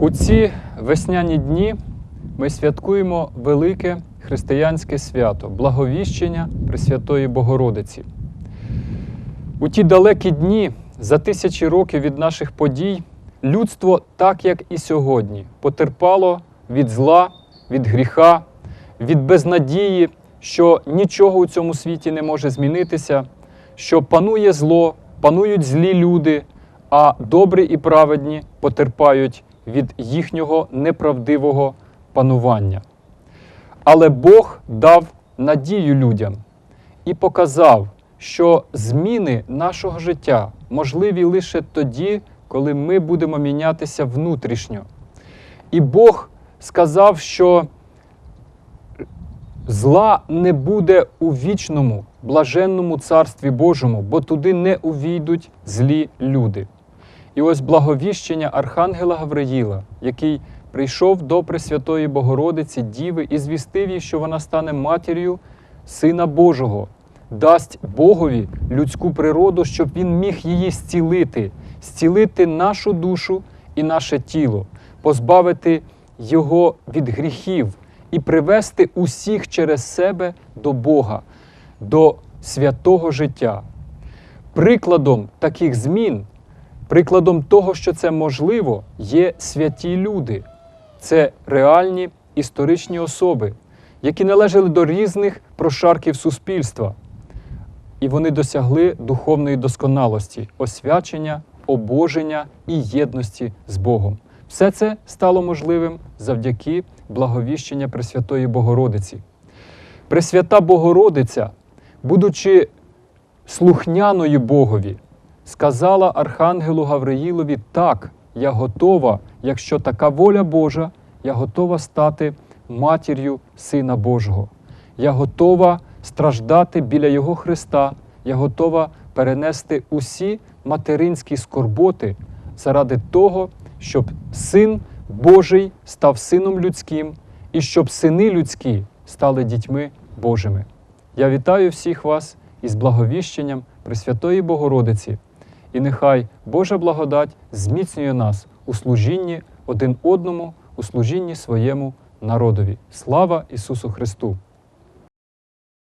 У ці весняні дні ми святкуємо велике християнське свято Благовіщення Пресвятої Богородиці. У ті далекі дні, за тисячі років від наших подій, людство, так як і сьогодні, потерпало від зла, від гріха, від безнадії, що нічого у цьому світі не може змінитися, що панує зло, панують злі люди, а добрі і праведні потерпають від їхнього неправдивого панування. Але Бог дав надію людям і показав, що зміни нашого життя можливі лише тоді, коли ми будемо мінятися внутрішньо. І Бог сказав, що зла не буде у вічному, блаженному царстві Божому, бо туди не увійдуть злі люди. І ось благовіщення Архангела Гавриїла, який прийшов до Пресвятої Богородиці Діви і звістив їй, що вона стане матір'ю Сина Божого, дасть Богові людську природу, щоб він міг її зцілити, зцілити нашу душу і наше тіло, позбавити його від гріхів і привести усіх через себе до Бога, до святого життя. Прикладом таких змін, прикладом того, що це можливо, є святі люди. Це реальні історичні особи, які належали до різних прошарків суспільства. І вони досягли духовної досконалості, освячення, обоження і єдності з Богом. Все це стало можливим завдяки благовіщення Пресвятої Богородиці. Пресвята Богородиця, будучи слухняною Богові, сказала Архангелу Гавриїлові: так, я готова, якщо така воля Божа, я готова стати матір'ю Сина Божого. Я готова страждати біля Його Христа, я готова перенести усі материнські скорботи заради того, щоб Син Божий став сином людським і щоб сини людські стали дітьми Божими. Я вітаю всіх вас із благовіщенням Пресвятої Богородиці, і нехай Божа благодать зміцнює нас у служінні один одному, у служінні своєму народові. Слава Ісусу Христу!